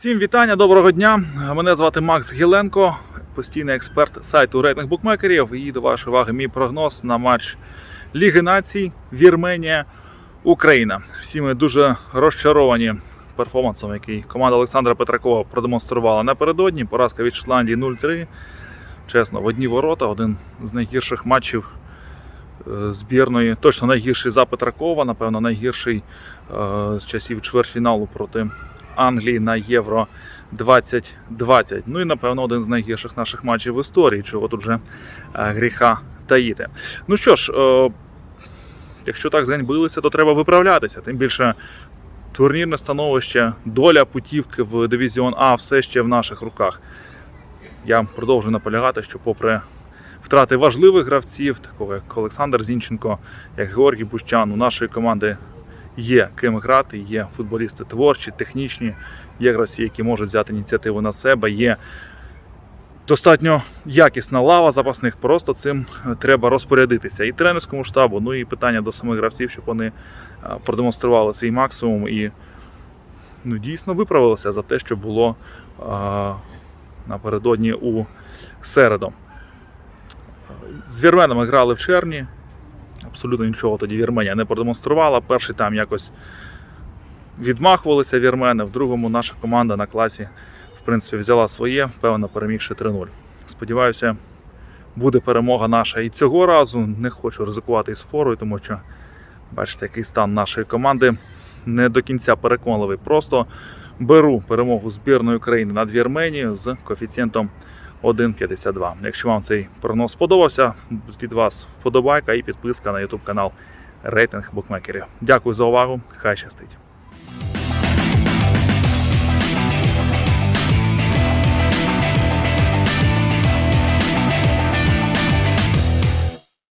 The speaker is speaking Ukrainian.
Всім вітання, доброго дня. Мене звати Макс Гіленко, постійний експерт сайту рейтинг букмекерів. І до вашої уваги мій прогноз на матч Ліги націй Вірменія Україна. Всі ми дуже розчаровані перформансом, який команда Олександра Петракова продемонструвала напередодні. Поразка від Шотландії 0-3. Чесно, в одні ворота, один з найгірших матчів е, збірної, точно найгірший за Петракова, напевно, найгірший е, з часів чвертьфіналу проти Англії на Євро 2020. Ну і напевно один з найгірших наших матчів в історії, чого тут вже е, гріха таїти. Ну що ж, е, якщо так зганьбилися, то треба виправлятися. Тим більше турнірне становище, доля путівки в дивізіон А все ще в наших руках. Я продовжую наполягати, що попри втрати важливих гравців, такого як Олександр Зінченко, як Георгій Бущан, у нашої команди є ким грати, є футболісти творчі, технічні, є гравці, які можуть взяти ініціативу на себе, є достатньо якісна лава запасних, просто цим е, треба розпорядитися і тренерському штабу, ну і питання до самих гравців, щоб вони е, продемонстрували свій максимум і ну, дійсно виправилися за те, що було а, напередодні у середу. З вірменами грали в червні. Абсолютно нічого тоді Вірменія не продемонструвала. Перший там якось відмахувалися вірмени, в другому наша команда на класі в принципі, взяла своє, впевнено перемігши 3-0. Сподіваюся, буде перемога наша і цього разу. Не хочу ризикувати із форою, тому що бачите, який стан нашої команди не до кінця переконливий. Просто беру перемогу збірної України над Вірменією з коефіцієнтом 1,52. Якщо вам цей прогноз сподобався, від вас вподобайка і підписка на YouTube канал Рейтинг Букмекерів. Дякую за увагу. Хай щастить!